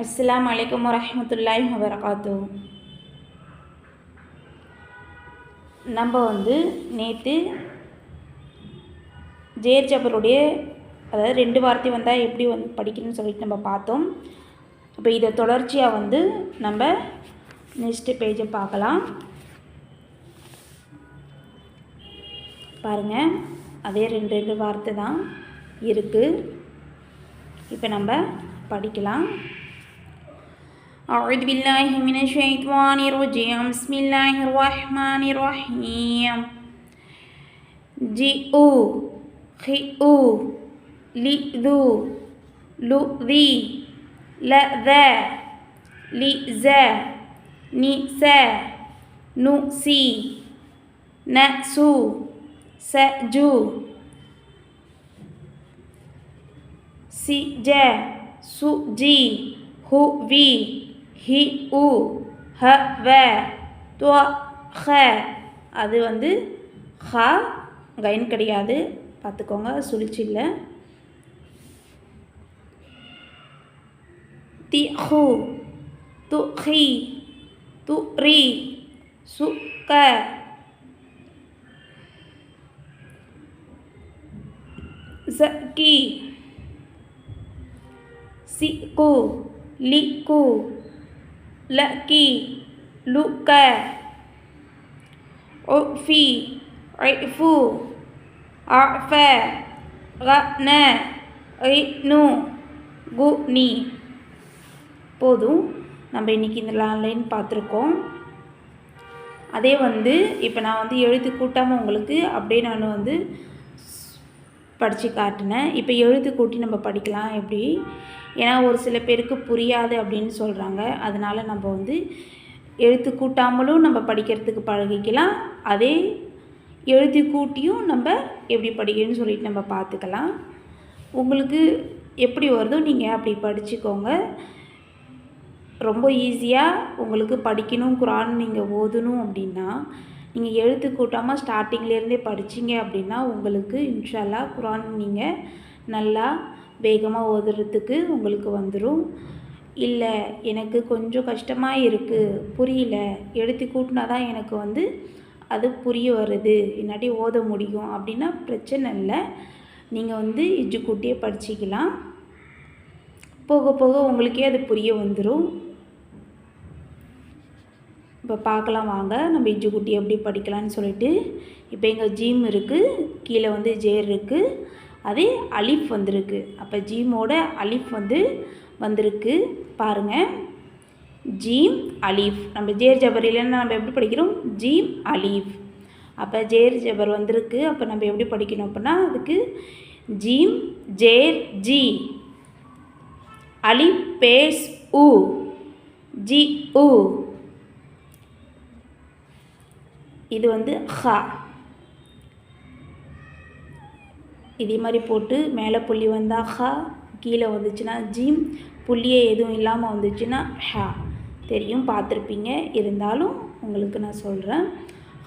அஸ்லாம் வலைக்கம் வரமத்துல்லாய் வரகாத்தூ நம்ம வந்து நேற்று ஜேர் ஜபருடைய அதாவது ரெண்டு வார்த்தை வந்தால் எப்படி வந்து படிக்கணும்னு சொல்லிட்டு நம்ம பார்த்தோம். இப்போ இதை தொடர்ச்சியாக வந்து நம்ம நெக்ஸ்ட்டு பேஜை பார்க்கலாம். பாருங்கள் அதே ரெண்டு ரெண்டு வார்த்தை தான் இருக்குது இப்போ நம்ம படிக்கலாம். أعوذ بالله من الشيطان الرجيم. بسم الله الرحمن الرحيم. جئوا خئوا لئذوا لؤذي لأذى لئذا نئسا نؤسي نأسو سأجو سجا سجي هؤوي ஹி உ ஹ வ துவ ஹ அது வந்து ஹ கைன் கிடையாது. பார்த்துக்கோங்க சுழிச்சு இல்லை. தி ஹு து ஹி து ரி சு க ஸகி சி கு லி கு லக்கி லுக்க உஃபி ஐஃபு அஃப ரன ஐனு குனி போதும். நம்ம இன்றைக்கி இந்த லைன் பார்த்துருக்கோம். அதே வந்து இப்போ நான் வந்து எழுத்து கூட்டாமல் உங்களுக்கு அப்படியே நான் வந்து படித்து காட்டினேன். இப்போ எழுத்து கூட்டி நம்ம படிக்கலாம் எப்படி? ஏன்னா ஒரு சில பேருக்கு புரியாது அப்படின்னு சொல்கிறாங்க அதனால் நம்ம வந்து எழுத்து கூட்டாமலும் நம்ம படிக்கிறதுக்கு பழகிக்கலாம். அதே எழுத்து கூட்டியும் நம்ம எப்படி படிக்கணும்னு சொல்லிட்டு நம்ம பார்த்துக்கலாம். உங்களுக்கு எப்படி வருதோ நீங்கள் அப்படி படிச்சுக்கோங்க. ரொம்ப ஈஸியாக உங்களுக்கு படிக்கணும் குரான் நீங்கள் ஓதணும் அப்படின்னா நீங்கள் எழுத்து கூட்டாமல் ஸ்டார்டிங்லேருந்தே படிச்சிங்க அப்படின்னா உங்களுக்கு இன்ஷால்லா குரான் நீங்கள் நல்லா வேகமாக ஓதுறதுக்கு உங்களுக்கு வந்துடும் இல்லை எனக்கு கொஞ்சம் கஷ்டமாக இருக்குது புரியல எழுத்து கூட்டினா தான் எனக்கு வந்து அது புரிய வருது இன்னாட்டி ஓத முடியும் அப்படின்னா பிரச்சனை இல்லை. நீங்கள் வந்து இஜு கூட்டியே படிச்சிக்கலாம். போக போக உங்களுக்கே அது புரிய வந்துடும் இப்போ பார்க்கலாம் வாங்க. நம்ம இஞ்சி குட்டி எப்படி படிக்கலாம்னு சொல்லிட்டு. இப்போ எங்கள் ஜீம் இருக்குது கீழே வந்து ஜேர் இருக்குது அதே அலிஃப் வந்திருக்கு. அப்போ ஜீமோட அலிஃப் வந்து வந்திருக்கு. பாருங்கள் ஜீம் அலீஃப். நம்ம ஜேர் ஜபர் இல்லைன்னா நம்ம எப்படி படிக்கிறோம்? ஜீம் அலீஃப். அப்போ ஜேர் ஜபர் வந்திருக்கு. அப்போ நம்ம எப்படி படிக்கணும் அப்படின்னா அதுக்கு ஜீம் ஜேர் ஜி அலி பேஸ் உ ஜி உ இது வந்து ஹா. இதே மாதிரி போட்டு மேலே புள்ளி வந்தால் ஹா கீழே வந்துச்சுன்னா ஜீம் புள்ளியே எதுவும் இல்லாமல் வந்துச்சுன்னா ஹா. தெரியும் பார்த்துருப்பீங்க. இருந்தாலும் உங்களுக்கு நான் சொல்கிறேன்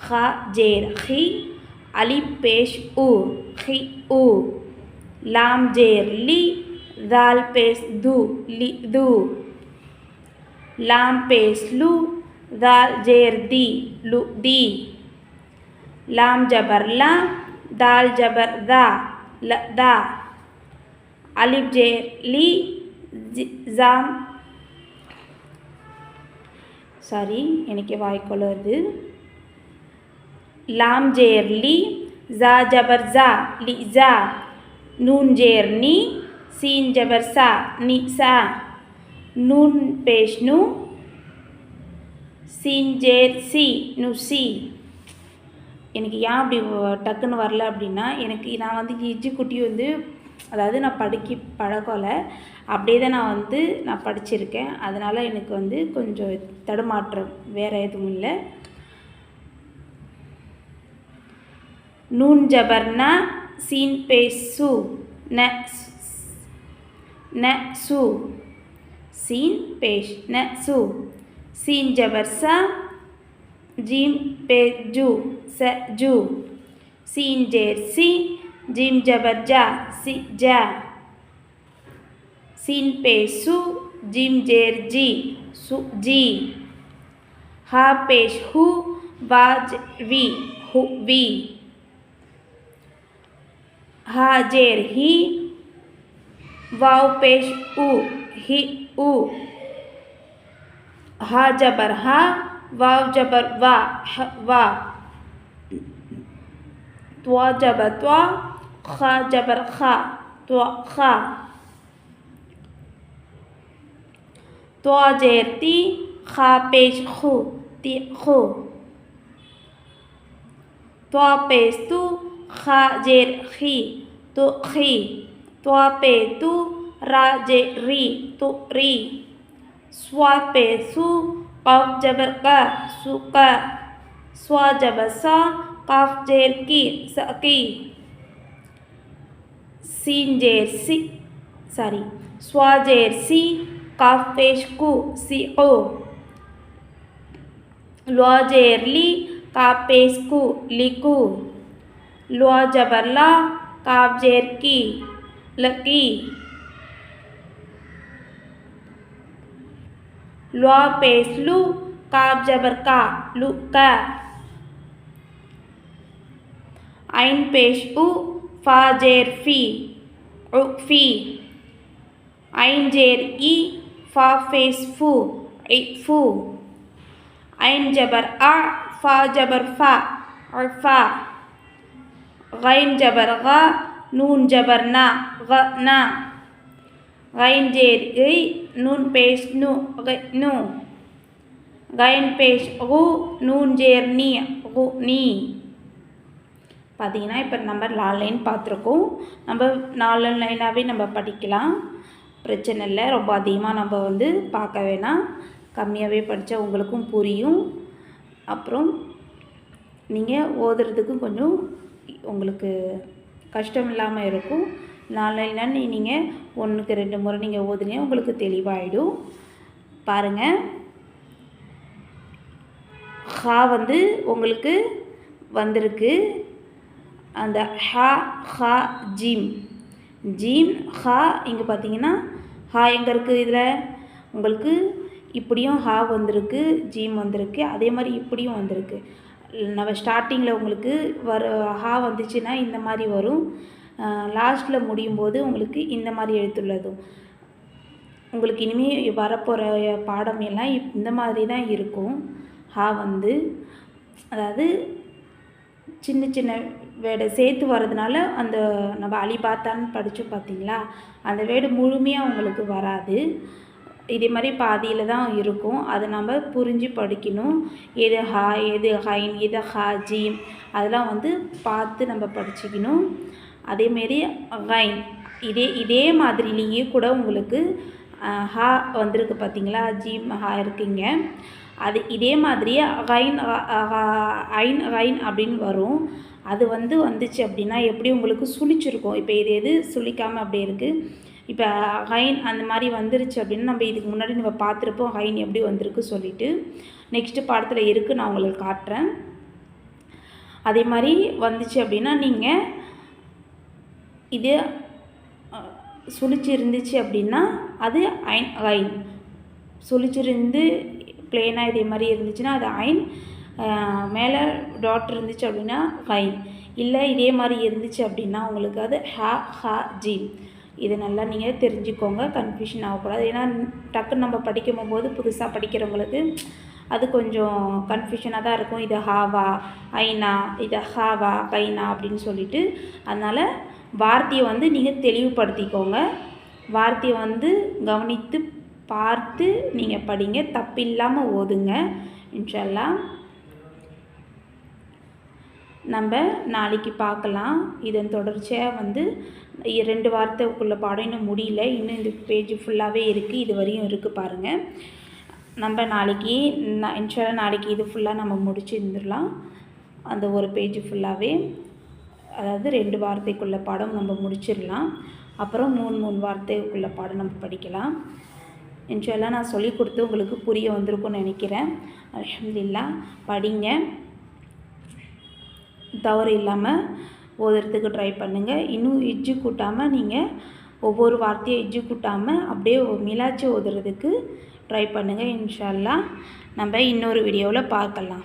ஹா ஜேர் ஹி அலி பேஷ் உ. ஹி உ. லாம் ஜேர் லி தால் பேஸ் து லி து. லாம் பேஸ் லு தால் ಜೇರ್ ದಿ ಲು ದಿ ಲಾಮ್ ಜಬರ್ ಲಾ ದಾಲ್ ಜಬರ್ ದಾ ಲ ದಾ ಅಲಿಫ್ ಜೇರ್ ಲಿ ಜಾಮ್ சாரி எனக்கு வாய்க்கோல் வருது. லாம் ஜேர் லி ஜா ஜபர் ஜா லி ஜா நூன் ஜேர் நீ சீன் ஜபர் சா நி சா நூன் பேஷ்னு நூ சின்ஜேர் சி நுசி எனக்கு ஏன் அப்படி டக்குன்னு வரல அப்படின்னா எனக்கு நான் வந்து இஜி குட்டி வந்து அதாவது நான் படிக்க பழகலை அப்படியே தான் நான் வந்து நான் படிச்சிருக்கேன். அதனால் எனக்கு வந்து கொஞ்சம் தடுமாற்றம் வேறு எதுவும் இல்லை. நூன் ஜபர்னா சீன் பே சு ந ந சு. சீன் பேஷ் ந சு. सीन जबरसा जीम पे जू स, जू। सीन जेर सी, जीम जबर जा, सी, जा। सीन पे सु, जीम जेर जी, सु, जी। हा पेश हु, वाज वी, हु, वी। हा जेर ही, वाव पेश उ, ही, उ। हा जबर हा, वाव जबर वा वा। त्वा जबर त्वा, खा जबर खा, त्वा खा। त्वा जेर ती, खा पेश खु, ती खु। त्वा पेश तू, खा जेर खी तो खी। त्वा पे तु, रा जे री, तु री। स्वा पे सु कफ जबर का सु का स्वा जबर सा कफ जेर की स की सीन जेर सी सॉरी स्वा जेर सी कफ पेश कु सी को ल्वा जेर ली काफ पेश कु लिकु ल्वा जबर ला काफ जेर की लकी லுவா பேஸ் லு காப் ஜபர் கா லு க ஐன் பேஷ் உ ஃபா ஜேர் ஃபி உ ஃபி ஐன் ஜேர் இ ஃபா ஃபேஸ் ஃபு இ ஃபு ஐன் ஜபர் அ ஃபா ஜபர் ஃபா ஃபா غين جبر غ نون جبر نا غ نا Gain jer gei nun pes nu nu. Gain pes gu nun jer ni. கு நீ பார்த்தீங்கன்னா இப்போ நம்ம லால் லைன் பார்த்துருக்கோம் நம்ம நாலு லைனாகவே நம்ம படிக்கலாம். பிரச்சனை இல்லை ரொம்ப அதிகமாக நம்ம வந்து பார்க்க வேணாம். கம்மியாகவே படித்தா உங்களுக்கும் புரியும். அப்புறம் நீங்கள் ஓதுறதுக்கு கொஞ்சம் உங்களுக்கு கஷ்டம் இல்லாமல் இருக்கும். நாளைனா நீங்கள் ஒன்றுக்கு ரெண்டு முறை நீங்கள் ஓதுனே உங்களுக்கு தெளிவாகிடும் பாருங்கள் ஹா வந்து உங்களுக்கு வந்திருக்கு. அந்த ஹா ஹா ஜீம். ஜீம் ஹா இங்கே பார்த்தீங்கன்னா ஹா எங்கே இருக்குது இதில்? உங்களுக்கு இப்படியும் ஹா வந்திருக்கு ஜீம் வந்திருக்கு அதே மாதிரி இப்படியும் வந்திருக்கு. நம்ம ஸ்டார்டிங்கில் உங்களுக்கு வர ஹா வந்துச்சுன்னா இந்த மாதிரி வரும். லாஸ்ட்டில் முடியும் போது உங்களுக்கு இந்த மாதிரி எழுத்துள்ளதும். உங்களுக்கு இனிமேல் வரப்போகிற பாடம் எல்லாம் இப் இந்த மாதிரி தான் இருக்கும். ஹா வந்து அதாவது சின்ன சின்ன வேடை சேர்த்து வர்றதுனால அந்த நம்ம அலிபாத்தான்னு படித்தோம் பார்த்தீங்களா அந்த வேடு முழுமையாக உங்களுக்கு வராது. இதே மாதிரி பாதியில் தான் இருக்கும். அதை நம்ம புரிஞ்சு படிக்கணும். எது ஹா எது ஹைன் எது ஹா ஜீம் அதெல்லாம் வந்து பார்த்து நம்ம படிச்சுக்கணும். அதேமாரி வைன் இதே இதே மாதிரிலேயே கூட உங்களுக்கு ஹா வந்திருக்கு பார்த்தீங்களா ஜீம் ஹா இருக்குங்க. அது இதே மாதிரியே ஹைன் ஐன் ரைன் அப்படின்னு வரும். அது வந்து வந்துச்சு அப்படின்னா எப்படி உங்களுக்கு சுழிச்சிருக்கும்? இப்போ இது எது சுழிக்காமல் அப்படியே இருக்குது இப்போ ஹைன் அந்த மாதிரி வந்துருச்சு அப்படின்னு நம்ம இதுக்கு முன்னாடி நம்ம பார்த்துருப்போம் ஹைன் எப்படி வந்திருக்கு சொல்லிட்டு. நெக்ஸ்ட்டு பாடத்தில் இருக்குது நான் உங்களுக்கு காட்டுறேன். அதே மாதிரி வந்துச்சு அப்படின்னா நீங்கள் இது சுழிச்சு இருந்துச்சு அப்படின்னா அது ஐன் ஐன் சுழிச்சிருந்து பிளெயினாக இதே மாதிரி இருந்துச்சுன்னா அது ஐன் மேலே டாட் இருந்துச்சு அப்படின்னா ஹைன் இல்லை இதே மாதிரி இருந்துச்சு அப்படின்னா உங்களுக்கு அது ஹா ஹா ஜி. இது நல்லா நீங்கள் தெரிஞ்சுக்கோங்க. கன்ஃபியூஷன் ஆகக்கூடாது. ஏன்னா டக்குன்னு நம்ம படிக்கும் போது புதுசாக படிக்கிறவங்களுக்கு அது கொஞ்சம் கன்ஃபியூஷனாக தான் இருக்கும். இது ஹாவா ஐனா இது ஹாவா கைனா அப்படின்னு சொல்லிட்டு. அதனால் வார்த்தையை வந்து நீங்கள் தெளிவுபடுத்திக்கோங்க. வார்த்தையை வந்து கவனித்து பார்த்து நீங்கள் படிங்க. தப்பில்லாமல் ஓதுங்க. இன்ஷல்லா. நம்ம நாளைக்கு பார்க்கலாம். இதன் தொடர்ச்சியாக வந்து ரெண்டு வார்த்தைக்குள்ளே பாடம் இன்னும் முடியல. இன்னும் இந்த பேஜ் ஃபுல்லாகவே இருக்குது இது வரையும் இருக்குது பாருங்கள் நம்ம நாளைக்கு இன்ஷால்லா நாளைக்கு இது ஃபுல்லாக நம்ம முடிச்சு இருந்துடலாம் அந்த ஒரு பேஜ் ஃபுல்லாகவே அதாவது ரெண்டு வார்த்தைக்குள்ள பாடம் நம்ம முடிச்சிடலாம். அப்புறம் மூணு மூணு வார்த்தைக்குள்ள பாடம் நம்ம படிக்கலாம். இன்ஷால்லா நான் சொல்லி கொடுத்து உங்களுக்கு புரிய வந்திருக்கும்னு நினைக்கிறேன். அலமதுல்லா படிங்க. தவறு இல்லாமல் ஓதுறதுக்கு ட்ரை பண்ணுங்கள் இன்னும் இஜ்ஜு கூட்டாமல் நீங்கள் ஒவ்வொரு வார்த்தையை இஜ்ஜு கூட்டாமல் அப்படியே மிலாச்சி ஓதுறதுக்கு ட்ரை பண்ணுங்கள் இன்ஷால்லா நம்ம இன்னொரு வீடியோவில் பார்க்கலாம்.